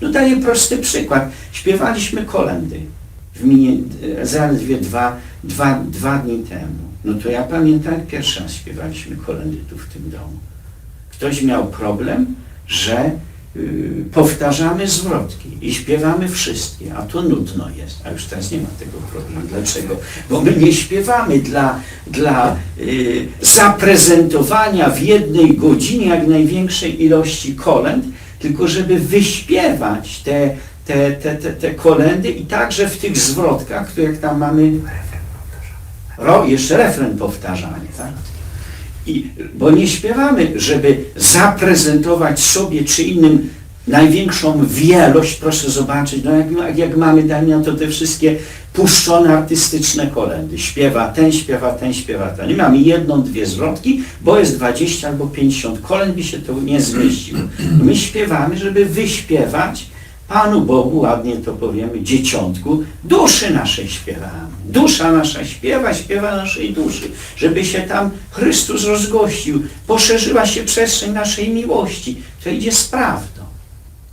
No daję prosty przykład. Śpiewaliśmy kolendy w minie, zaledwie dwa, dwa, dwa dni temu. No to ja pamiętam, jak pierwszy raz śpiewaliśmy kolendy tu w tym domu. Ktoś miał problem, że y, powtarzamy zwrotki i śpiewamy wszystkie, a to nudno jest. A już teraz nie ma tego problemu. Dlaczego? Bo my nie śpiewamy dla, dla y, zaprezentowania w jednej godzinie jak największej ilości kolęd, tylko żeby wyśpiewać te, te, te, te, te kolendy i także w tych zwrotkach, które jak tam mamy ro, jeszcze refren powtarzany, tak? I, bo nie śpiewamy, żeby zaprezentować sobie czy innym największą wielość, proszę zobaczyć, no jak, jak mamy, na to te wszystkie puszczone artystyczne kolendy. Śpiewa ten, śpiewa ten, śpiewa ten. I mamy jedną, dwie zwrotki, bo jest 20 albo 50 kolęd, by się to nie zmieściło. My śpiewamy, żeby wyśpiewać Panu Bogu, ładnie to powiemy, dzieciątku, duszy naszej śpiewamy. Dusza nasza śpiewa, śpiewa naszej duszy, żeby się tam Chrystus rozgościł, poszerzyła się przestrzeń naszej miłości. To idzie z prawdą.